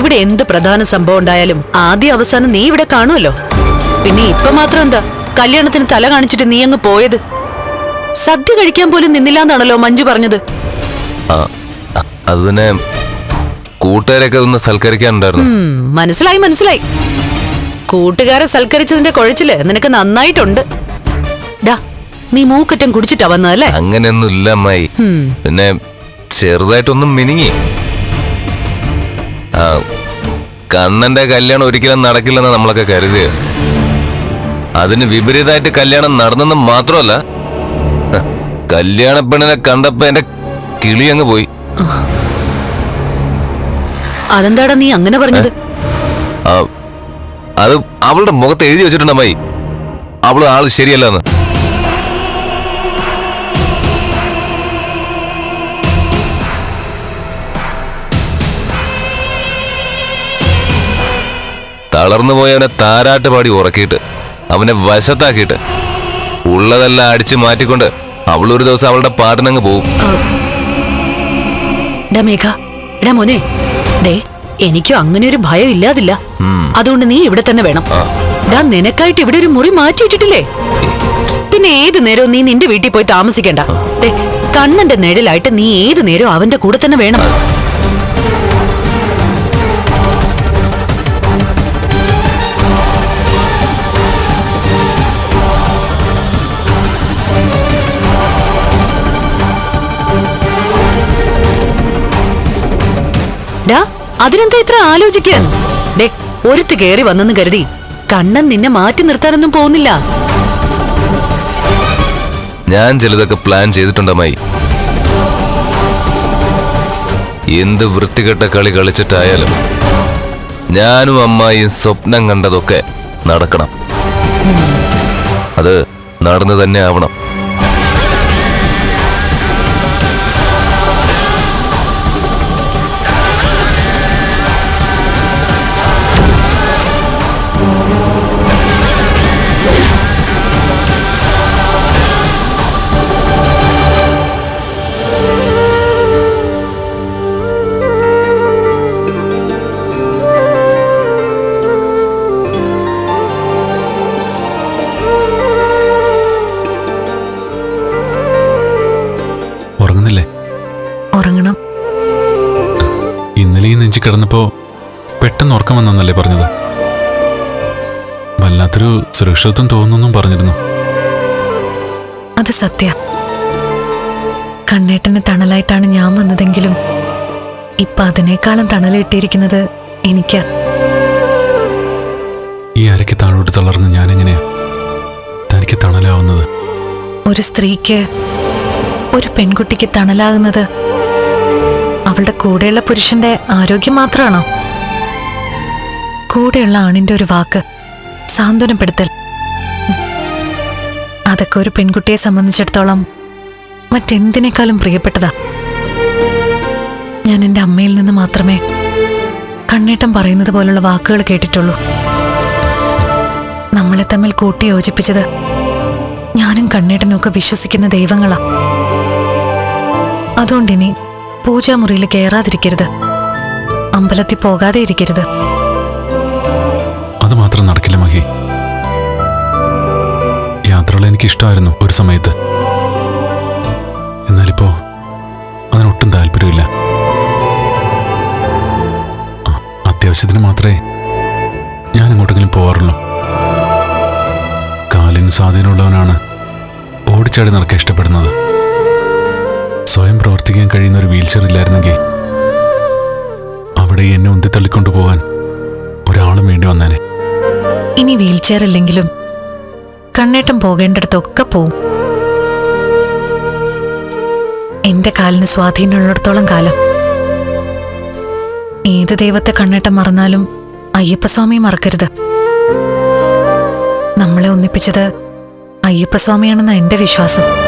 ഇവിടെ എന്ത് പ്രധാന സംഭവം ഉണ്ടായാലും ആദ്യ അവസാനം നീ ഇവിടെ കാണുമല്ലോ. പിന്നെ ഇപ്പൊ മാത്രം എന്താ? കല്യാണത്തിന് തല കാണിച്ചിട്ട് നീ അങ്ങ് പോയത്? സദ്യ കഴിക്കാൻ പോലും നിന്നില്ലാന്നാണല്ലോ മഞ്ജു പറഞ്ഞത്. അത് പിന്നെ കൂട്ടുകാരൊക്കെ ഒന്ന് സൽക്കരിക്കാനുണ്ടായിരുന്നു. ഉം, മനസ്സിലായി മനസ്സിലായി. കൂട്ടുകാരെ സൽക്കരിച്ചതിന്റെ കുഴച്ചിൽ നിനക്ക് നന്നായിട്ടുണ്ട്. ഡാ നീ മൂക്കുറ്റം കുടിച്ചിട്ടാ വന്നതല്ലേ? അങ്ങനെയൊന്നും ഇല്ല അമ്മായി. പിന്നെ ചെറുതായിട്ടൊന്നും മിനിങ്ങി. കണ്ണന്റെ കല്യാണം ഒരിക്കലും നടക്കില്ലെന്ന് നമ്മളൊക്കെ കരുതിയ. അതിന് വിപരീതമായിട്ട് കല്യാണം നടന്നെന്ന് മാത്രമല്ല കല്യാണ പെണ്ണിനെ കണ്ടപ്പോ എന്റെ കിളി അങ്ങ് പോയി. അതെന്താടാ നീ അങ്ങനെ പറഞ്ഞത്? അത് അവളുടെ മുഖത്ത് എഴുതി വെച്ചിട്ടുണ്ടായി അവൾ ആൾ ശരിയല്ലെന്ന്. തളർന്നു പോയവനെ താരാട്ട് പാടി ഉറക്കിയിട്ട് അവനെ വശത്താക്കിയിട്ട്. ഉള്ളതെല്ലാം അടിച്ചു മാറ്റിക്കൊണ്ട് അവളൊരു ദിവസം അവളുടെ പാട്ടിനങ്ങ് പോകും. മോനെ. ദേ എനിക്കും അങ്ങനെ ഒരു ഭയം ഇല്ലാതില്ല. അതുകൊണ്ട് നീ ഇവിടെ തന്നെ വേണം. ഡാ നിനക്കായിട്ട് ഇവിടെ ഒരു മുറി മാറ്റിയിട്ടിട്ടില്ലേ? പിന്നെ ഏത് നേരവും നീ നിന്റെ വീട്ടിൽ പോയി താമസിക്കണ്ട. കണ്ണന്റെ നിഴലായിട്ട് നീ ഏത് നേരവും അവന്റെ കൂടെ തന്നെ വേണം. ഡാ അതിനെന്താ ഇത്ര ആലോചിക്കാൻ? ദേ ഒരുത്ത് കേറി വന്നെന്ന് കരുതി കണ്ണൻ നിന്നെ മാറ്റി നിർത്താനൊന്നും പോകുന്നില്ല. ഞാൻ ചിലതൊക്കെ പ്ലാൻ ചെയ്തിട്ടുണ്ടമ്മായി എന്ത് വൃത്തികെട്ട കളി കളിച്ചിട്ടായാലും ഞാനും അമ്മായിയും സ്വപ്നം കണ്ടതൊക്കെ നടക്കണം. അത് നടന്നു തന്നെ ആവണം. ഇന്നലെ ഈ നെഞ്ചി കിടന്നപ്പോ പെട്ടെന്ന് ഉറക്കം വന്നെന്നല്ലേ പറഞ്ഞത്? വല്ലാത്തൊരു സുരക്ഷിതത്വം തോന്നുന്നും പറഞ്ഞിരുന്നു. അത് സത്യ. കണ്ണേട്ടന് തണലായിട്ടാണ് ഞാൻ വന്നതെങ്കിലും ഇപ്പൊ അതിനേക്കാളും തണലിട്ടിരിക്കുന്നത് എനിക്ക്. ഈ അരയ്ക്ക് താഴോട്ട് തളർന്ന് ഞാൻ എങ്ങനെയാ തനിക്ക് തണലാവുന്നത്? ഒരു സ്ത്രീക്ക് ഒരു പെൺകുട്ടിക്ക് തണലാകുന്നത് അവളുടെ കൂടെയുള്ള പുരുഷന്റെ ആരോഗ്യം മാത്രമാണോ? കൂടെയുള്ള ആണിന്റെ ഒരു വാക്ക് സാന്ത്വനപ്പെടുത്തൽ. അതൊക്കെ ഒരു പെൺകുട്ടിയെ സംബന്ധിച്ചിടത്തോളം മറ്റെന്തിനേക്കാളും പ്രിയപ്പെട്ടതാ. ഞാൻ എന്റെ അമ്മയിൽ നിന്ന് മാത്രമേ കണ്ണേട്ടം പറയുന്നത് പോലുള്ള വാക്കുകൾ കേട്ടിട്ടുള്ളൂ. നമ്മളെ തമ്മിൽ കൂട്ടി യോജിപ്പിച്ചത് ഞാനും കണ്ണേട്ടനും ഒക്കെ വിശ്വസിക്കുന്ന ദൈവങ്ങളാ. അതുകൊണ്ടിനി പൂജാമുറിയിൽ കയറാതിരിക്കരുത് അമ്പലത്തിൽ പോകാതെ ഇരിക്കരുത്. അത് മാത്രം നടക്കില്ല മഹി. യാത്രകൾ എനിക്ക് ഇഷ്ടമായിരുന്നു ഒരു സമയത്ത്. എന്നാലിപ്പോ അതിനൊട്ടും താല്പര്യമില്ല. അത്യാവശ്യത്തിന് മാത്രമേ ഞാൻ എങ്ങോട്ടെങ്കിലും പോവാറുള്ളൂ. കാലിന് സ്വാധീനമുള്ളവനാണ് ഓടിച്ചാടി നടക്കാൻ ഇഷ്ടപ്പെടുന്നത്. സ്വയം പ്രവർത്തിക്കാൻ കഴിയുന്ന ഒരു വീൽചെയർ ഇല്ലായിരുന്നെങ്കിൽ അവിടെ എന്നെ ഉന്തി തള്ളിക്കൊണ്ടു പോകാൻ ഒരാളും വേണ്ടി വന്നേനെ. ഇനി വീൽചെയർ ഇല്ലെങ്കിലും കണ്ണേട്ടം പോകേണ്ടടുത്തൊക്കെ പോവും. എന്റെ കാലിന് സ്വാധീനമുള്ളിടത്തോളം കാലം. ഏത് ദൈവത്തെ കണ്ണേട്ടം മറന്നാലും അയ്യപ്പസ്വാമി മറക്കരുത്. നമ്മളെ ഒന്നിപ്പിച്ചത് അയ്യപ്പസ്വാമിയാണെന്ന എന്റെ വിശ്വാസം.